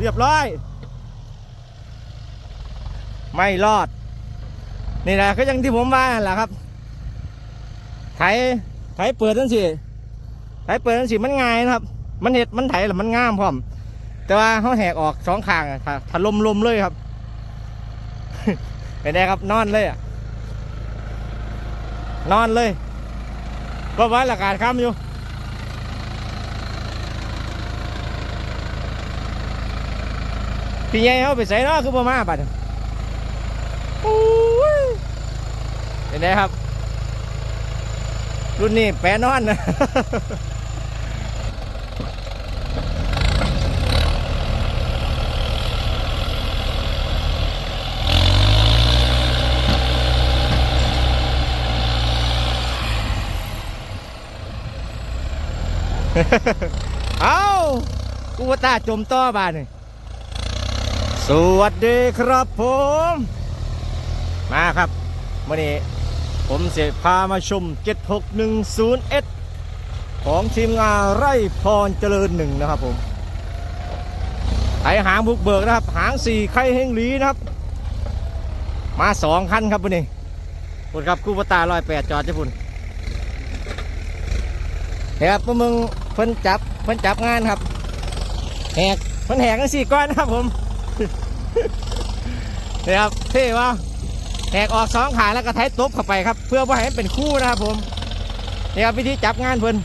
เรียบร้อย ไม่รอด นี่แหละก็ยังที่ผมว่าแหละครับ ไถ ไถเปิดนั่นสิ ไถเปิดนั่นสิมันง่ายนะครับ มันเห็ดมันไถแล้วมันง่ามพร้อม แต่ว่าเขาแหกออกสองข้างอะถ้าลมลมๆเลยครับเป็นไงครับนอนเลยอะ นอนเลยก็ว่าหลักการค้ำอยู่ พี่ใหญ่เขาไปใส่เนาะคือบ่มาบัดเป็นไงครับ รุ่นนี้แปรนอนนะเอากูว่าตาจมต่อบ้านนี่ สวัสดีครับผม มาครับวันนี้ผมจะพามาชม 7610S ของทีมงานไร่พรเจริญหนึ่งนะครับผมไถหางบุกเบิกนะครับ หางสี่ไข่เฮงหลีนะครับ มาสองคันครับวันนี้คุณครับคู่ปตาลอยแปดจอดจะพุ่นเนี่ยครับพวกมึงเพิ่นจับเพิ่นจับงานครับแหกเพิ่นแหกกันสี่ก้อนนะครับผม นี่ครับเท่ว่าแหกออกสองขาแล้วก็ไทยตบเข้าไปครับ เพื่อว่าให้มันเป็นคู่นะครับผมนี่ครับวิธีจับงานเพิ่น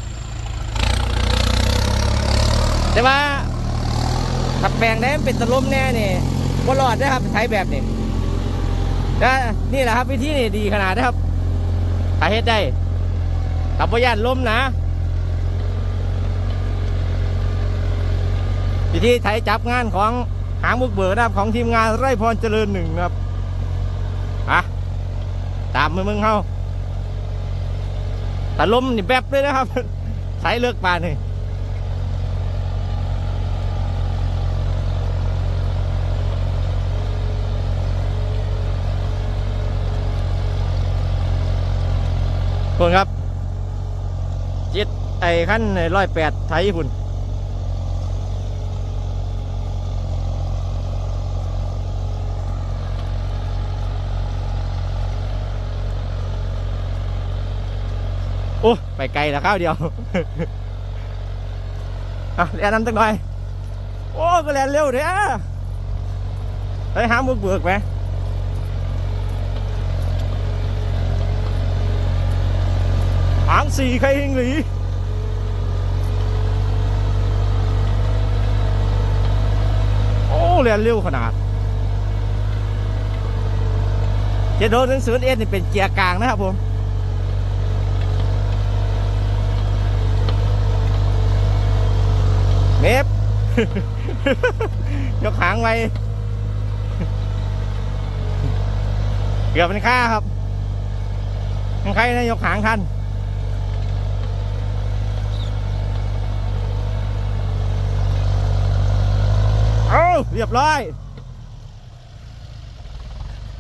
แต่ว่าถ้าแปลงได้เป็นตะลมแน่นี่ก็รอดนะครับไทยแบบนี้แต่นี่แหละครับวิธีนี่ดีขนาดนะครับถ้าเฮ็ดได้กับพยานล้มนะวิธีไทยจับงานของ หางบุกเบิกนะครับของทีมงานไร่พรเจริญหนึ่งครับอะตามมือมึงเข้าแต่ลมนี่แบบเลยนะครับใช้เลือกปลานี่คนครับจิตไอ้ขั้นร้อยแปดไทยญี่ปุ่น อ้ไปไกลแล้วข้าวเดียวอะเรียนน้ำตั้งหน่อย โอ้ก็เรียนเร็วเด้อไปหามือเบือกไหมหางสี่ใครหิงหลีโอ้เรียนเร็วขนาดเจโดนหนังสือเอ็นนี่เป็นเกียร์กลางนะครับผม เมฟยกหางไว้ เกือบเป็นค่าครับยังใครนะยกหางทันเอาเรียบร้อย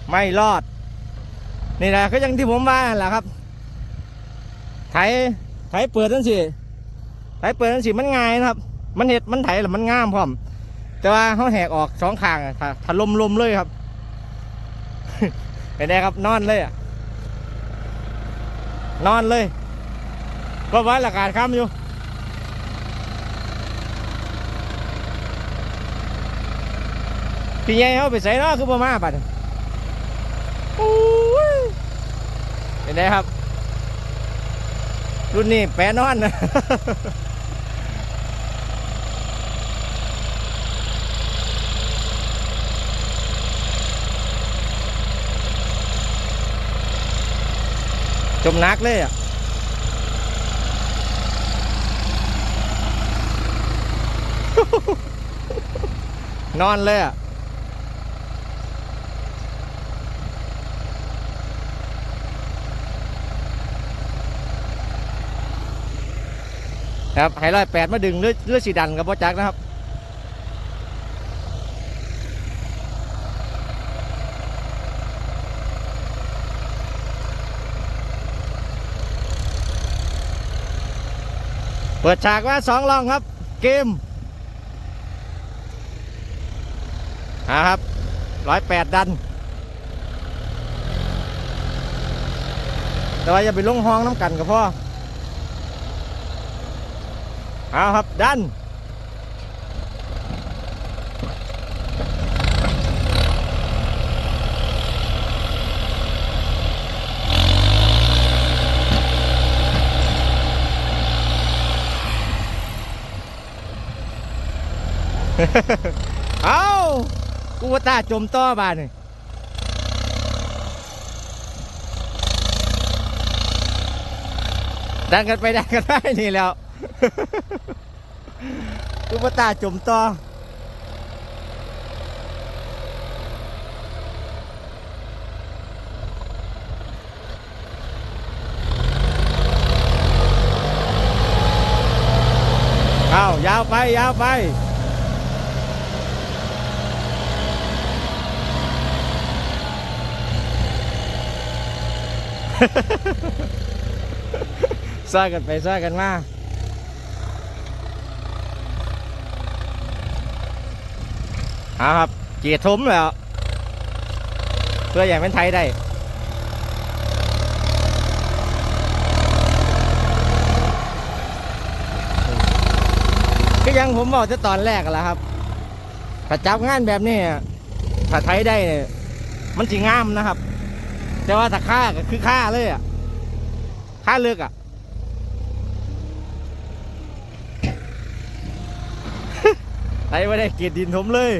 ไม่รอด นี่แหละก็ยังที่ผมว่าแหละครับ ไถ ไถเปิดนั่นสิ ไถเปิดนั่นสิมันง่ายนะครับ มันเห็ดมันไถแล้วมันงามพร้อม แต่ว่าเขาแหกออกสองข้างอะถ้าถ้าลมลมๆเลยครับเป็นไงครับนอนเลยอะนอนเลยก็ว่าหลักการค้ำอยู่พี่ใหญ่เขาไปใส่เนาะคือบ่มาบัดเป็นไงครับ รุ่นนี้แปรนอนนะ จมนักเลยอะนอนเลยอะครับไฮร้อยแปดมาดึงเลือดเลือดสีดันกับพ่อจักนะครับ เปิดฉากว่าสองลองครับ เกมนะครับร้อยแปดดัน แต่ว่าอย่าไปลงห้องน้ำกันกับพ่อเอาครับดัน เอากูว่าตาจมต่อบานนี่ดันกันไปดันกันไปนี่แล้วกูว่าตาจมต่อเอายาวไป ยาวไป ซ่ากันไปซ่ากันมาเอาครับ เกียรติทมแล้ว เพื่ออย่างเป็นไทยได้ก็ยังผมบอกจะตอนแรกแล้วครับ ถ้าจับงานแบบนี้ถ้าไทยได้ มันสิงามนะครับ แต่ว่าถ้าฆ่าก็คือฆ่าเลยอะค่าเลือกอะไอ้ไม่ได้เกียรติดินถมเลย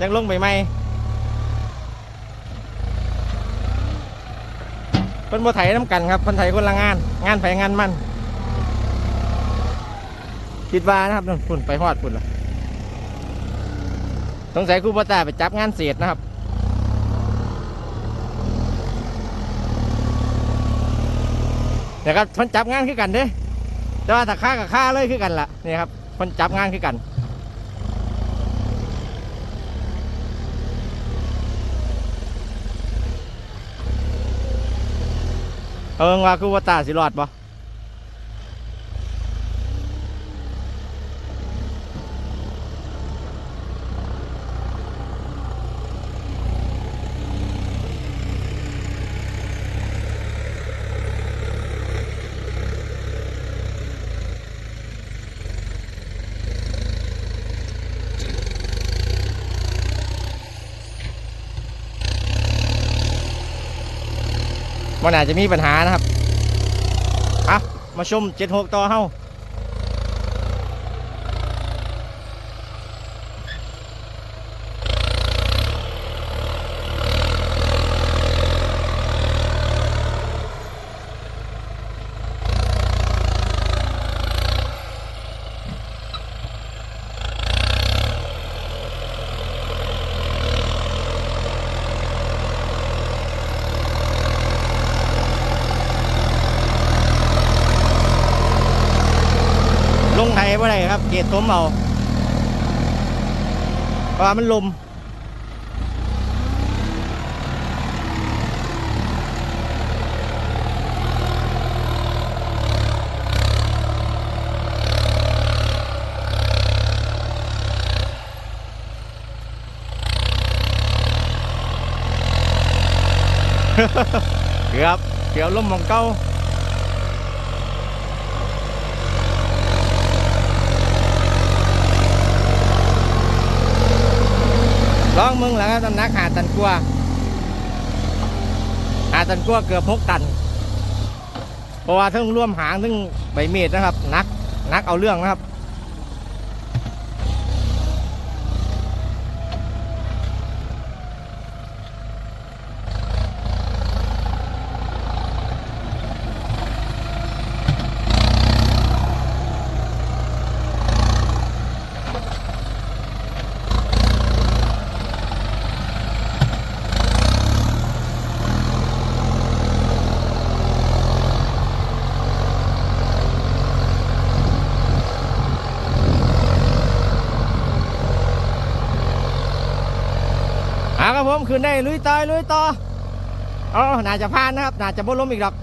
ยังลงไปไหมเป็นบัไถน้ำกันครับคนไถคนละงาน งานไผงานมันคิดว่านะครับนุ่นไปฮอดฝุ่นละสงสัยครูปตาไปจับงานเศษนะครับ เดี๋ยวครับคนจับงานคือกันเด้แต่ว่าถ้าค่ากับค่าเลยคือกันล่ะนี่ครับคนจับงานคือกันเอิงว่าคือว่าตาสิรอดปะ มันอาจจะมีปัญหานะครับอะมาชมเจ็ดหกต่อเฮ้า งไทยว่าไรครับ เกตต้มเอาเพราะมันลมเกือบเกือบล้มมองเก้า ลองมึงแล้วครับน้ำหนักหาตันกลัวหาตันกลัวเกือบหกตัน เพราะว่าทั้งร่วมหางทั้งใบเมีดนะครับนักนักเอาเรื่องนะครับ ผมคืนได้ลุยต่อยลุยต่ออ๋อน่าจะพานนะครับน่าจะบ่ล้มอีกหรอก